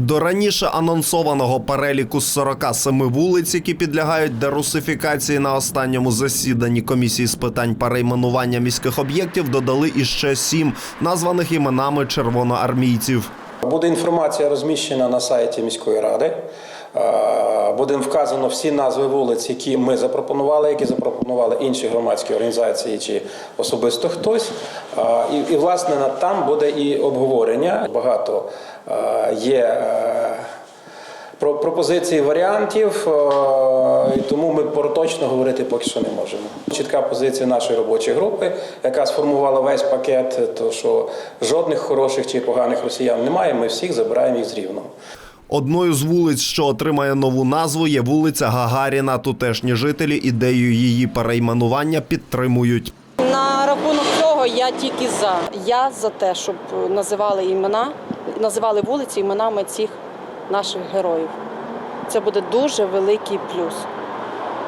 До раніше анонсованого переліку з 47 вулиць, які підлягають дерусифікації на останньому засіданні комісії з питань перейменування міських об'єктів, додали іще сім, названих іменами червоноармійців. Буде інформація розміщена на сайті міської ради. Буде вказано всі назви вулиць, які ми запропонували, які запропонували інші громадські організації чи особисто хтось. І, і власне там буде і обговорення. Багато є е, про пропозиції варіантів, е, і тому ми про точно говорити поки що не можемо. Чітка позиція нашої робочої групи, яка сформувала весь пакет, то що жодних хороших чи поганих росіян немає. Ми всіх забираємо їх з рівного. Одною з вулиць, що отримає нову назву, є вулиця Гагаріна. Тутешні жителі ідею її перейменування підтримують. На рахунок цього я тільки за. Я за те, щоб називали імена, називали вулиці іменами цих наших героїв. Це буде дуже великий плюс.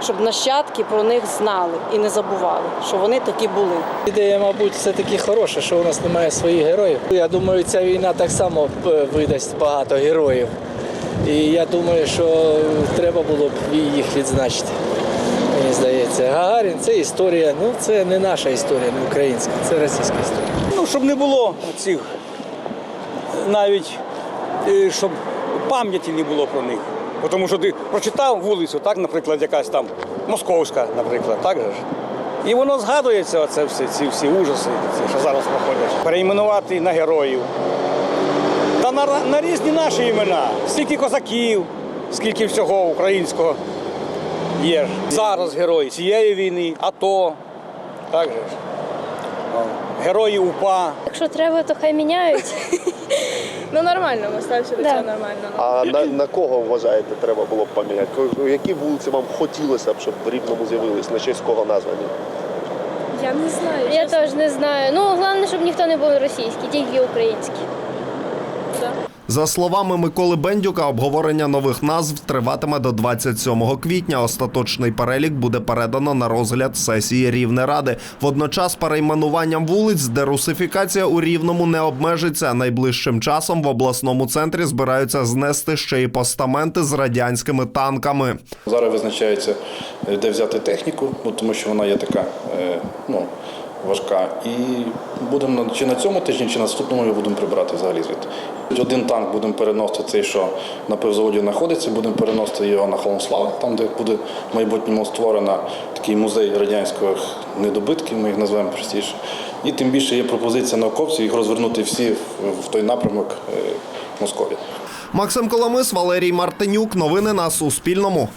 Щоб нащадки про них знали і не забували, що вони такі були. Ідея, мабуть, все таки хороша, що у нас немає своїх героїв. Я думаю, ця війна так само е, видасть багато героїв. І я думаю, що треба було б їх відзначити. Мені здається, Гагарін це історія. Ну це не наша історія, не українська, це російська історія. Ну, щоб не було цих навіть е, щоб пам'яті не було про них. Тому що ти прочитав вулицю, так, наприклад, якась там московська, наприклад, так же ж. І воно згадується, оце все, ці всі ужаси, що зараз проходять. Перейменувати на героїв. На, на різні наші імена. Скільки козаків, скільки всього українського є. Зараз герої цієї війни, АТО, так же ж. Герої УПА. Якщо треба, то хай міняють. Ну нормально, ми стався до цього нормально. ну. А на, на кого вважаєте, треба було б поміняти? Які вулиці вам хотілося б, щоб в рівному з'явились, на честь кого названі? Я не знаю. Я чесно. теж не знаю. Ну, головне, щоб ніхто не був російський, тільки український. За словами Миколи Бендюка, обговорення нових назв триватиме до 27 квітня. Остаточний перелік буде передано на розгляд сесії Рівнеради. Водночас перейменуванням вулиць дерусифікація у Рівному не обмежиться. Найближчим часом в обласному центрі збираються знести ще й постаменти з радянськими танками. Зараз визначається, де взяти техніку, ну, тому що вона є така е, ну, важка. І будемо чи на цьому тижні, чи на наступному його будемо прибирати взагалі звідти. Один танк будемо переносити цей, що на пивзаводі знаходиться, будемо переносити його на Холм Слави, там, де буде в майбутньому створено такий музей радянських недобитків, ми їх називаємо простіше. І тим більше є пропозиція науковців їх розвернути всі в, той напрямок е, Московії. Максим Коломис, Валерій Мартинюк. Новини на Суспільному.